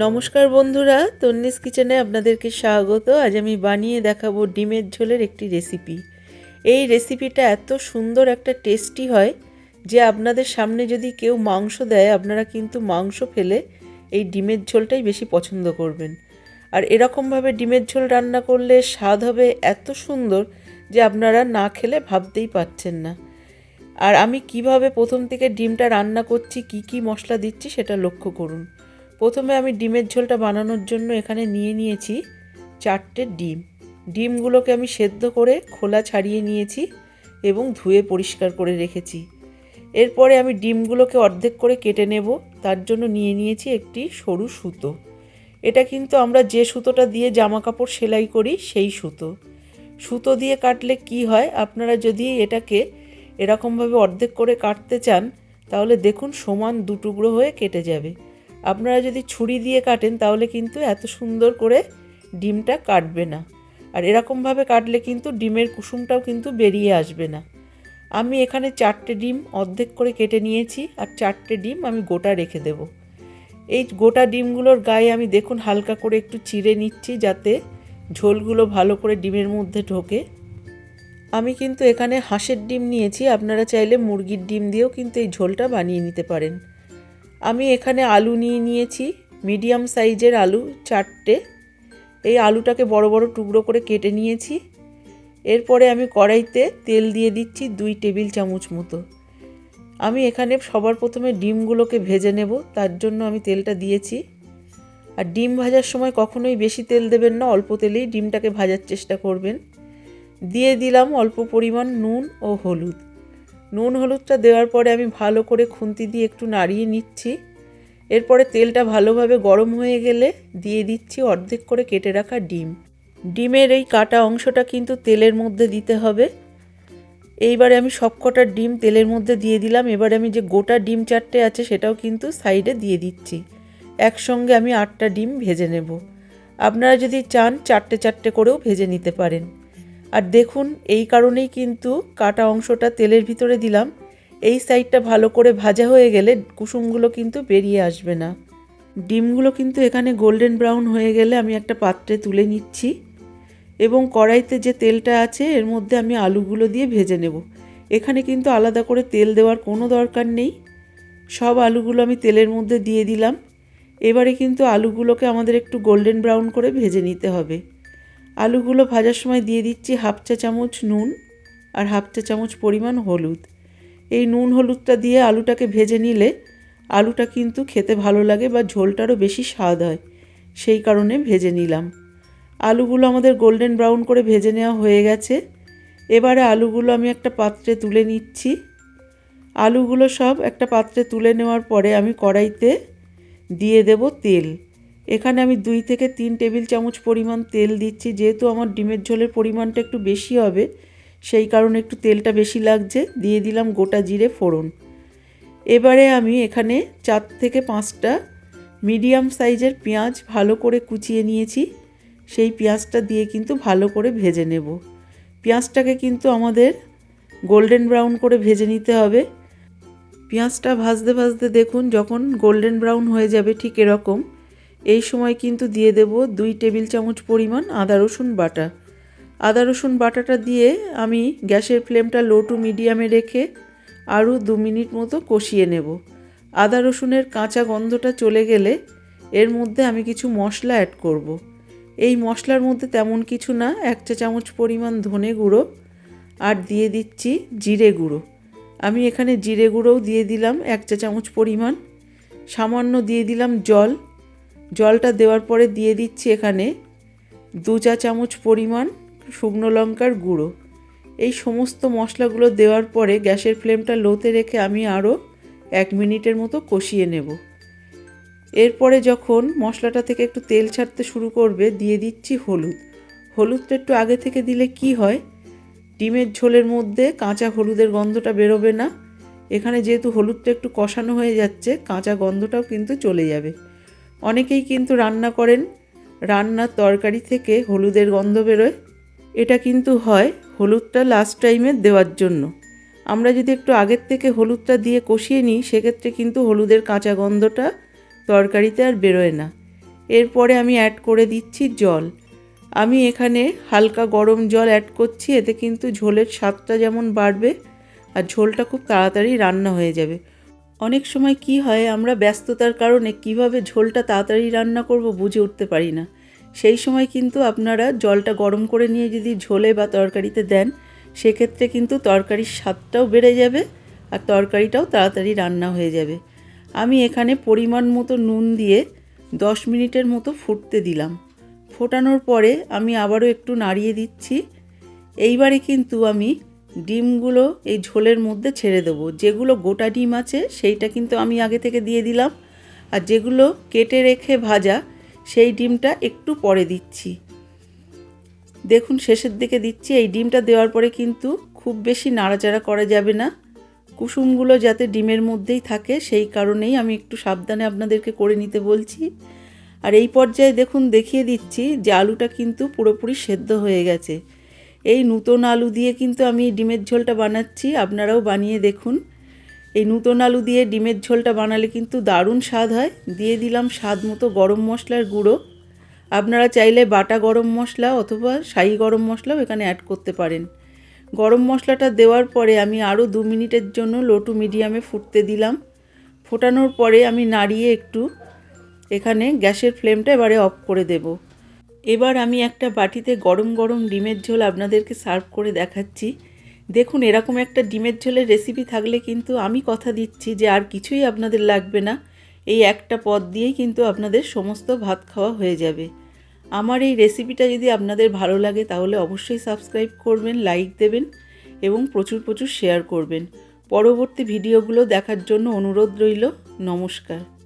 নমস্কার বন্ধুরা, তন্নিস কিচেনে আপনাদেরকে স্বাগত। আজ আমি বানিয়ে দেখাবো ডিমের ঝোলের একটি রেসিপি। এই রেসিপিটা এত সুন্দর একটা টেস্টি হয় যে আপনাদের সামনে যদি কেউ মাংস দেয়, আপনারা কিন্তু মাংস ফেলে এই ডিমের ঝোলটাই বেশি পছন্দ করবেন। আর এরকমভাবে ডিমের ঝোল রান্না করলে স্বাদ হবে এত সুন্দর যে আপনারা না খেলে ভাবতেই পাচ্ছেন না। আর আমি কীভাবে প্রথম থেকে ডিমটা রান্না করছি, কি কি মশলা দিচ্ছি সেটা লক্ষ্য করুন। প্রথমে আমি ডিমের ঝোলটা বানানোর জন্য এখানে নিয়ে নিয়েছি চারটে ডিম। ডিমগুলোকে আমি সেদ্ধ করে খোলা ছাড়িয়ে নিয়েছি এবং ধুয়ে পরিষ্কার করে রেখেছি। এরপরে আমি ডিমগুলোকে অর্ধেক করে কেটে নেব, তার জন্য নিয়ে নিয়েছি একটি সরু সুতো। এটা কিন্তু আমরা যে সুতোটা দিয়ে জামা কাপড় সেলাই করি, সেই সুতো। সুতো দিয়ে কাটলে কি হয়? আপনারা যদি এটাকে এরকমভাবে অর্ধেক করে কাটতে চান, তাহলে দেখুন সমান দু টুকরো হয়ে কেটে যাবে। আপনারা যদি ছুরি দিয়ে কাটেন, তাহলে কিন্তু এত সুন্দর করে ডিমটা কাটবে না। আর এরকমভাবে কাটলে কিন্তু ডিমের কুসুমটাও কিন্তু বেরিয়ে আসবে না। আমি এখানে চারটে ডিম অর্ধেক করে কেটে নিয়েছি, আর চারটে ডিম আমি গোটা রেখে দেব। এই গোটা ডিমগুলোর গায়ে আমি দেখুন হালকা করে একটু চিড়ে নিচ্ছি, যাতে ঝোলগুলো ভালো করে ডিমের মধ্যে ঢোকে। আমি কিন্তু এখানে হাঁসের ডিম নিয়েছি, আপনারা চাইলে মুরগির ডিম দিয়েও কিন্তু এই ঝোলটা বানিয়ে নিতে পারেন। আমি এখানে আলু নিয়ে নিয়েছি, মিডিয়াম সাইজের আলু চারটে। এই আলুটাকে বড় বড় টুকরো করে কেটে নিয়েছি। এরপরে আমি কড়াইতে তেল দিয়ে দিচ্ছি দুই টেবিল চামচ মতো। আমি এখানে সবার প্রথমে ডিমগুলোকে ভেজে নেব, তার জন্য আমি তেলটা দিয়েছি। আর ডিম ভাজার সময় কখনোই বেশি তেল দেবেন না, অল্প তেলেই ডিমটাকে ভাজার চেষ্টা করবেন। দিয়ে দিলাম অল্প পরিমাণ নুন ও হলুদ। নুন হলুদটা দেওয়ার পরে আমি ভালো করে খুন্তি দিয়ে একটু নাড়িয়ে নিচ্ছি। এরপরে তেলটা ভালোভাবে গরম হয়ে গেলে দিয়ে দিচ্ছি অর্ধেক করে কেটে রাখা ডিম। ডিমের এই কাটা অংশটা কিন্তু তেলের মধ্যে দিতে হবে। এইবারে আমি সব সবকটা ডিম তেলের মধ্যে দিয়ে দিলাম। এবারে আমি যে গোটা ডিম চারটে আছে সেটাও কিন্তু সাইডে দিয়ে দিচ্ছি। একসঙ্গে আমি আটটা ডিম ভেজে নেব। আপনারা যদি চান চারটে চারটে করেও ভেজে নিতে পারেন। আর দেখুন, এই কারণেই কিন্তু কাটা অংশটা তেলের ভিতরে দিলাম। এই সাইডটা ভালো করে ভাজা হয়ে গেলে কুসুমগুলো কিন্তু বেরিয়ে আসবে না। ডিমগুলো কিন্তু এখানে গোল্ডেন ব্রাউন হয়ে গেলে আমি একটা পাত্রে তুলে নিচ্ছি এবং কড়াইতে যে তেলটা আছে, এর মধ্যে আমি আলুগুলো দিয়ে ভেজে নেব। এখানে কিন্তু আলাদা করে তেল দেওয়ার কোনো দরকার নেই। সব আলুগুলো আমি তেলের মধ্যে দিয়ে দিলাম। এবারে কিন্তু আলুগুলোকে আমাদের একটু গোল্ডেন ব্রাউন করে ভেজে নিতে হবে। আলুগুলো ভাজার সময় দিয়ে দিচ্ছি হাফ চা চামচ নুন আর হাফ চা চামচ পরিমাণ হলুদ। এই নুন হলুদটা দিয়ে আলুটাকে ভেজে নিলে আলুটা কিন্তু খেতে ভালো লাগে বা ঝোলটারও বেশি স্বাদ হয়। সেই কারণে ভেজে নিলাম। আলুগুলো আমাদের গোল্ডেন ব্রাউন করে ভেজে নেওয়া হয়ে গেছে। এবারে আলুগুলো আমি একটা পাত্রে তুলে নিচ্ছি। আলুগুলো সব একটা পাত্রে তুলে নেওয়ার পরে আমি কড়াইতে দিয়ে দেব তেল। এখানে আমি দুই থেকে তিন টেবিল চামচ পরিমাণ তেল দিচ্ছি, যেহেতু আমার ডিমের ঝোলের পরিমাণটা একটু বেশি হবে, সেই কারণে একটু তেলটা বেশি লাগছে, দিয়ে দিলাম গোটা জিরে ফোড়ন। এবারে আমি এখানে চার থেকে পাঁচটা মিডিয়াম সাইজের পেঁয়াজ ভালো করে কুচিয়ে নিয়েছি, সেই পেঁয়াজটা দিয়ে কিন্তু ভালো করে ভেজে নেব। পেঁয়াজটাকে কিন্তু আমাদের গোল্ডেন ব্রাউন করে ভেজে নিতে হবে। পেঁয়াজটা ভাজতে ভাজতে দেখুন, যখন গোল্ডেন ব্রাউন হয়ে যাবে ঠিক এরকম এই সময় কিন্তু দিয়ে দেব দুই টেবিল চামচ পরিমাণ আদা রসুন বাটা। আদা রসুন বাটাটা দিয়ে আমি গ্যাসের ফ্লেমটা লো টু মিডিয়ামে রেখে আরও দু মিনিট মতো কষিয়ে নেব। আদা রসুনের কাঁচা গন্ধটা চলে গেলে এর মধ্যে আমি কিছু মশলা অ্যাড করব। এই মশলার মধ্যে তেমন কিছু না, এক চা চামচ পরিমাণ ধনে গুঁড়ো আর দিয়ে দিচ্ছি জিরে গুঁড়ো। আমি এখানে জিরে গুঁড়োও দিয়ে দিলাম এক চা চামচ পরিমাণ। সামান্য দিয়ে দিলাম জল। জলটা দেওয়ার পরে দিয়ে দিচ্ছি এখানে দু চা চামচ পরিমাণ শুকনো লঙ্কার গুঁড়ো। এই সমস্ত মশলাগুলো দেওয়ার পরে গ্যাসের ফ্লেমটা লোতে রেখে আমি আরও এক মিনিটের মতো কষিয়ে নেব। এরপরে যখন মশলাটা থেকে একটু তেল ছাড়তে শুরু করবে, দিয়ে দিচ্ছি হলুদ। হলুদটা একটু আগে থেকে দিলে কি হয়? ডিমের ঝোলের মধ্যে কাঁচা হলুদের গন্ধটা বেরোবে না। এখানে যেহেতু হলুদটা একটু কষানো হয়ে যাচ্ছে, কাঁচা গন্ধটাও কিন্তু চলে যাবে। অনেকেই কিন্তু রান্না করেন। রান্নার তরকারি থেকে হলুদের গন্ধ বেরোয়। এটা কিন্তু হয় হলুদটা লাস্ট টাইমে দেওয়ার জন্য। আমরা যদি একটু আগের থেকে হলুদটা দিয়ে কষিয়ে নিই, সেক্ষেত্রে কিন্তু হলুদের কাঁচা গন্ধটা তরকারিতে আর বেরোয় না। এরপরে আমি অ্যাড করে দিচ্ছি জল। আমি এখানে হালকা গরম জল অ্যাড করছি, এতে কিন্তু ঝোলের স্বাদটা যেমন বাড়বে, আর ঝোলটা খুব তাড়াতাড়ি রান্না হয়ে যাবে। অনেক সময় কি হয়, আমরা ব্যস্ততার কারণে কীভাবে ঝোলটা তাড়াতাড়ি রান্না করব বুঝে উঠতে পারি না। সেই সময় কিন্তু আপনারা জলটা গরম করে নিয়ে যদি ঝোলে বা তরকারিতে দেন, সেক্ষেত্রে কিন্তু তরকারির স্বাদটাও বেড়ে যাবে আর তরকারিটাও তাড়াতাড়ি রান্না হয়ে যাবে। আমি এখানে পরিমাণ মতো নুন দিয়ে দশ মিনিটের মতো ফুটতে দিলাম। ফোটানোর পরে আমি আবারও একটু নাড়িয়ে দিচ্ছি। এইবারে কিন্তু আমি ডিমগুলো এই ঝোলের মধ্যে ছেড়ে দেবো। যেগুলো গোটা ডিম আছে, সেইটা কিন্তু আমি আগে থেকে দিয়ে দিলাম। আর যেগুলো কেটে রেখে ভাজা, সেই ডিমটা একটু পরে দিচ্ছি। দেখুন, শেষের দিকে দিচ্ছি। এই ডিমটা দেওয়ার পরে কিন্তু খুব বেশি নাড়াচাড়া করা যাবে না। কুসুমগুলো যাতে ডিমের মধ্যেই থাকে, সেই কারণেই আমি একটু সাবধানে আপনাদেরকে করে নিতে বলছি। আর এই পর্যায়ে দেখুন, দেখিয়ে দিচ্ছি যে আলুটা কিন্তু পুরোপুরি সেদ্ধ হয়ে গেছে। এই নূতন আলু দিয়ে কিন্তু আমি ডিমের ঝোলটা বানাচ্ছি, আপনারাও বানিয়ে দেখুন। এই নূতন আলু দিয়ে ডিমের ঝোলটা বানালে কিন্তু দারুণ স্বাদ হয়। দিয়ে দিলাম স্বাদ মতো গরম মশলার গুঁড়ো। আপনারা চাইলে বাটা গরম মশলা অথবা শাহি গরম মশলাও এখানে অ্যাড করতে পারেন। গরম মশলাটা দেওয়ার পরে আমি আরও দু মিনিটের জন্য লো টু মিডিয়ামে ফুটতে দিলাম। ফোটানোর পরে আমি নাড়িয়ে একটু এখানে গ্যাসের ফ্লেমটা এবারে অফ করে দেব। এবার আমি একটা বাটিতে গরম গরম ডিমের ঝোল আপনাদেরকে সার্ভ করে দেখাচ্ছি। দেখুন, এরকম একটা ডিমের ঝোলের রেসিপি থাকলে কিন্তু আমি কথা দিচ্ছি যে আর কিছুই আপনাদের লাগবে না। এই একটা পদ দিয়েই কিন্তু আপনাদের সমস্ত ভাত খাওয়া হয়ে যাবে। আমার এই রেসিপিটা যদি আপনাদের ভালো লাগে, তাহলে অবশ্যই সাবস্ক্রাইব করবেন লাইক দেবেন এবং প্রচুর প্রচুর শেয়ার করবেন। পরবর্তী ভিডিওগুলো দেখার জন্য অনুরোধ রইল। নমস্কার।